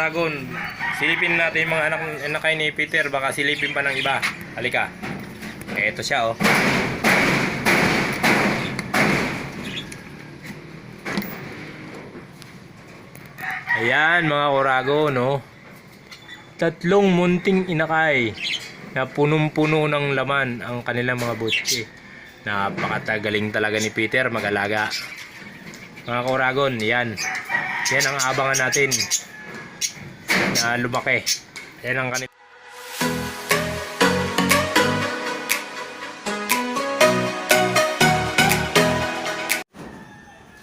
Uragon, silipin natin yung mga anak, anak ni Peter, baka silipin pa ng iba. Halika. Eh, ito siya, oh. Ayan, mga Uragon, no? Tatlong munting inakay na punong-puno ng laman ang kanilang mga butsi. Napakatagaling talaga ni Peter mag-alaga. Mga Uragon, yan. Yan ang abangan natin na lumaki. Yan ang kanil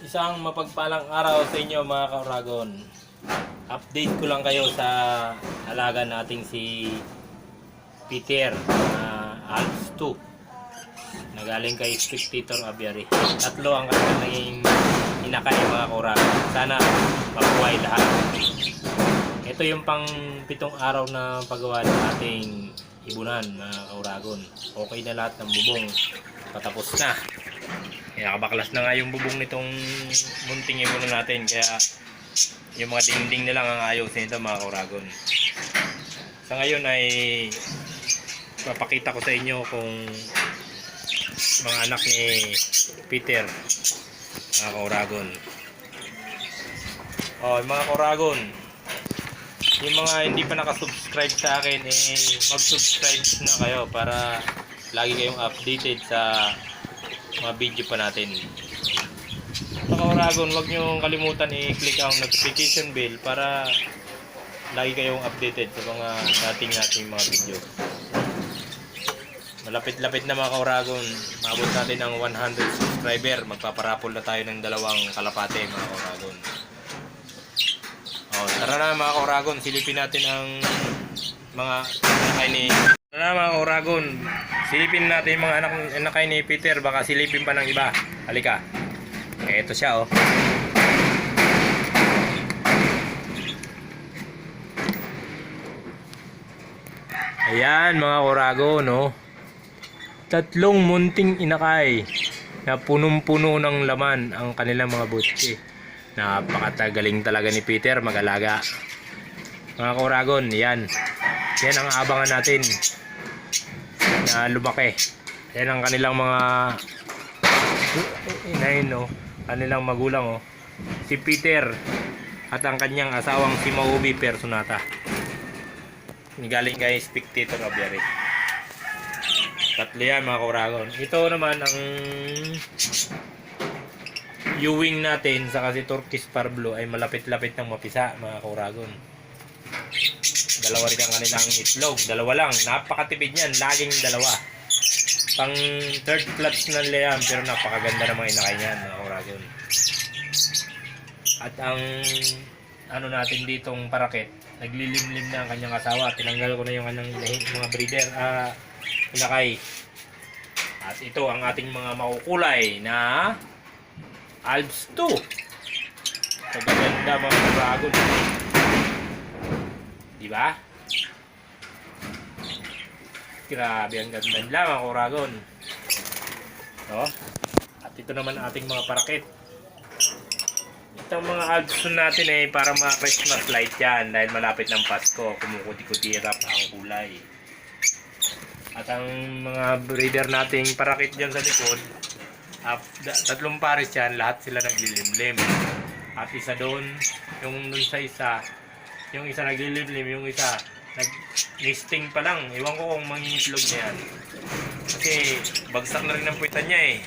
Isang mapagpalang araw sa inyo mga kauragon. Update ko lang kayo sa alaga nating si Peter na Alps 2 nagaling kay Spectator Aviary. Tatlo ang kanilang naging inakay mga kauragon. Sana mabuhay lahat. Ito yung pang pitong araw na paggawa ng ating ibunan mga kauragon. Okay na lahat ng bubong. Patapos na. Kaya kabaklas na nga yung bubong nitong munting ibunan natin. Kaya yung mga dingding na lang ang ayos nito mga kauragon. Sa ngayon ay papakita ko sa inyo kung mga anak ni Peter mga kauragon. Oh, mga kauragon. Yung mga hindi pa nakasubscribe sa akin eh mag-subscribe na kayo para lagi kayong updated sa mga video pa natin. Mga kauragon, huwag nyo kalimutan i-click ang notification bell para lagi kayong updated sa mga dating nating mga video. Malapit-lapit na mga kauragon. Maabot natin ang 100 subscriber. Magpaparapol na tayo ng dalawang kalapate mga kauragon. Oh, tara na mga kauragon. Silipin natin ang mga anak ni... Tara na mga kauragon. Silipin natin yung mga anak, anak ni Peter. Baka silipin pa ng iba. Halika. Eh, ito siya oh. Ayan mga kauragon no. Tatlong munting inakay na punong-puno ng laman ang kanilang mga butsi. Napakatagaling talaga ni Peter mag-alaga. Mga kauragon, yan. Yan ang abangan natin na lumaki. Yan ang kanilang mga inahin, no? Kanilang magulang, oh. Si Peter at ang kanyang asawang si Maubi Personata. Galing kay Spectator Aviary. Tatlo yan mga kauragon. Ito naman ang Ewing natin sa kasi Turkish Parblo ay malapit-lapit ng mapisa mga kauragon. Dalawa rin ang kanilang itlog. Dalawa lang. Napakatipid niyan. Laging dalawa. Pang third clutch nila yan pero napakaganda ng mga inakay niyan mga kauragon. At ang ano natin ditong parakit, naglilimlim na ang kanyang asawa. Tinanggal ko na yung kanyang mga breeder, ah, inakay. At ito ang ating mga makukulay na Alps 2. Kagaganda mga dragon. Di ba? Grabe ang ganda nila mga kuragon. No? At ito naman ating mga parakit. Itong mga Alps natin ay para mga Christmas light yan dahil malapit ng Pasko. Kumukuti-kutirap ang kulay. At ang mga breeder nating parakit dyan sa likod, at, tatlong pares yan, lahat sila naglilimlim. At isa doon, yung doon sa isa, yung isa naglilimlim, yung isa nag-listing pa lang. Iwan ko kung mangingitlog niya yan. Kasi bagsak na rin ang puwitan niya eh.